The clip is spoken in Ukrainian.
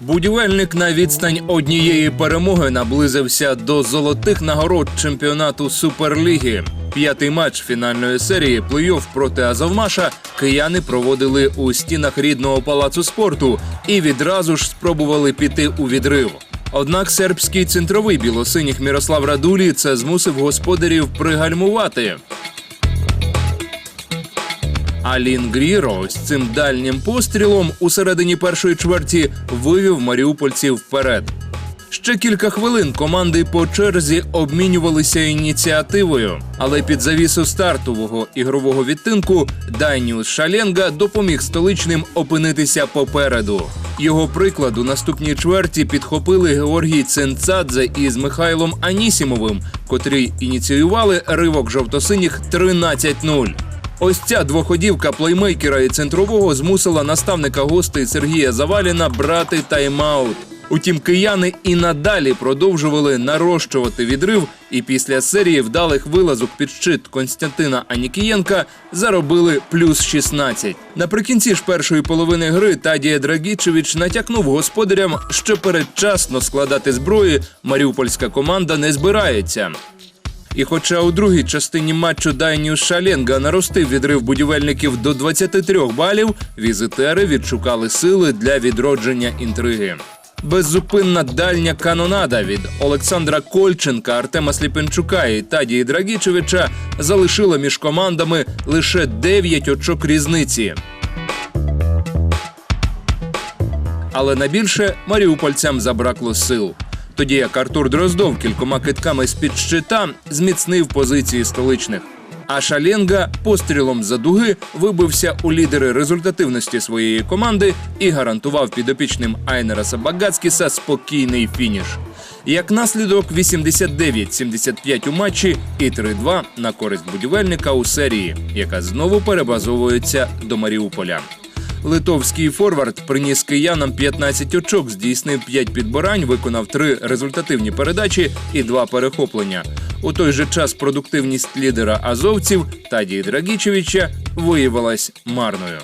Будівельник на відстань однієї перемоги наблизився до золотих нагород чемпіонату Суперліги. П'ятий матч фінальної серії плей-офф проти Азовмаша кияни проводили у стінах рідного палацу спорту і відразу ж спробували піти у відрив. Однак сербський центровий білосиніх Мірослав Радулі це змусив господарів пригальмувати. А Лінгріро з цим дальнім пострілом у середині першої чверті вивів маріупольців вперед. Ще кілька хвилин команди по черзі обмінювалися ініціативою, але під завісу стартового ігрового відтинку Дайніус Шаленга допоміг столичним опинитися попереду. Його приклад у наступній чверті підхопили Георгій Ценцадзе із Михайлом Анісімовим, котрі ініціювали ривок жовтосиніх 13-0. Ось ця двоходівка плеймейкера і центрового змусила наставника гостей Сергія Заваліна брати тайм-аут. Утім, кияни і надалі продовжували нарощувати відрив, і після серії вдалих вилазок під щит Константина Анікієнка заробили плюс 16. Наприкінці ж першої половини гри Тадія Драгічевич натякнув господарям, що передчасно складати зброї маріупольська команда не збирається. І хоча у другій частині матчу Дайніус Шаленга наростив відрив будівельників до 23 балів, візитери відшукали сили для відродження інтриги. Беззупинна дальня канонада від Олександра Кольченка, Артема Сліпенчука і Тадії Драгічевича залишила між командами лише 9 очок різниці. Але на більше маріупольцям забракло сил. Тоді як Артур Дроздов кількома китками з-під щита зміцнив позиції столичних. А Шаленга пострілом за дуги вибився у лідери результативності своєї команди і гарантував підопічним Айнера Сабагацкіса спокійний фініш. Як наслідок 89-75 у матчі і 3-2 на користь будівельника у серії, яка знову перебазовується до Маріуполя. Литовський форвард приніс киянам 15 очок, здійснив 5 підборань, виконав 3 результативні передачі і 2 перехоплення. У той же час продуктивність лідера азовців Тадії Драгічевича виявилась марною.